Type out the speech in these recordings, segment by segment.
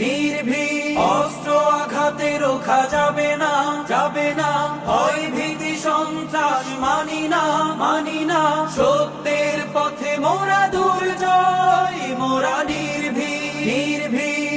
নির্ভীক অস্ত্র আঘাতে রোখা যাবে না যাবে না। ভয় ভীতি সন্ত্রাস মানি না মানি না। সত্যের পথে মোরা দুর্জয়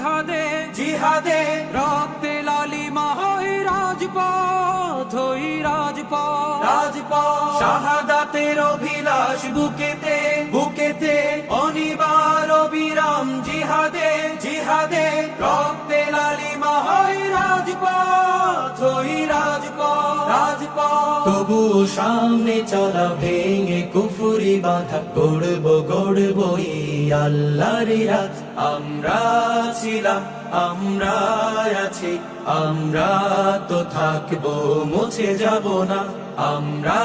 জিহাদে জিহাদে। রক্তে লালিমা হয় রাজপথ হই রাজপথ। রাজপথ। শাহাদাতের অভিলাষ বুকেতে বুকেতে। অনিবার অবিরাম জিহাদে জিহাদে। রক্তে লালিমা রাজপথ রাজপথ রাজপথ তবু সামনে চলা ভেঙে কুফুরি বাধা গড়বো গড়ব আল্লাহর রাত। আমরা ছিলাম আমরা আছি, আমরা তো থাকব, মুছে যাব না, আমরা